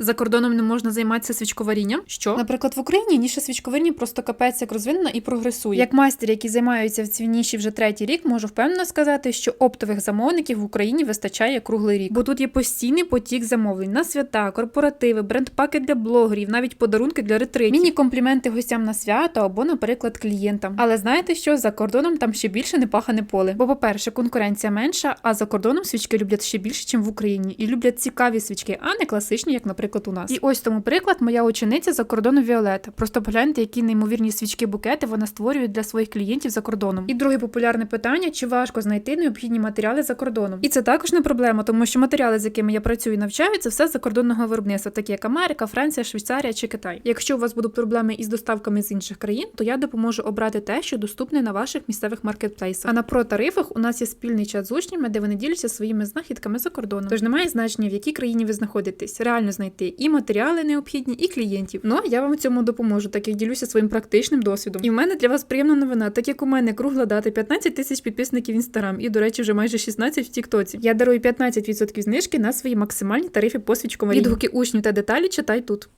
За кордоном не можна займатися свічковарінням. Що? Наприклад, в Україні ніша свічковаріння просто капець як розвинена і прогресує. Як майстер, який займаються в цій ніші вже третій рік, можу впевнено сказати, що оптових замовників в Україні вистачає круглий рік. Бо тут є постійний потік замовлень на свята, корпоративи, бренд-паки для блогерів, навіть подарунки для ретритів. Міні-компліменти гостям на свято або, наприклад, клієнтам. Але знаєте що? За кордоном там ще більше не пахане поле. Бо, по-перше, конкуренція менша, а за кордоном свічки люблять ще більше, ніж в Україні, і люблять цікаві свічки, а не класичні, як, наприклад, у нас. І ось тому приклад моя учениця за кордону Віолета. Просто погляньте, які неймовірні свічки букети вона створює для своїх клієнтів за кордоном. І друге популярне питання: чи важко знайти необхідні матеріали за кордоном? І це також не проблема, тому що матеріали, з якими я працюю і навчаю, це все з закордонного виробництва, такі як Америка, Франція, Швейцарія чи Китай. Якщо у вас будуть проблеми із доставками з інших країн, то я допоможу обрати те, що доступне на ваших місцевих маркетплейсах. А на про тарифах у нас є спільний чат з учнями, де вони діляться своїми знахідками за кордоном. Тож немає значення, в якій країні ви знаходитесь. Реально знайти і матеріали необхідні, і клієнтів. Ну а я вам в цьому допоможу, так як ділюся своїм практичним досвідом. І в мене для вас приємна новина, так як у мене кругла дата 15 тисяч підписників в інстаграм, і, до речі, вже майже 16 в Тіктоці. Я дарую 15% знижки на свої максимальні тарифи по свічкомарі. Відгуки учнів та деталі читай тут.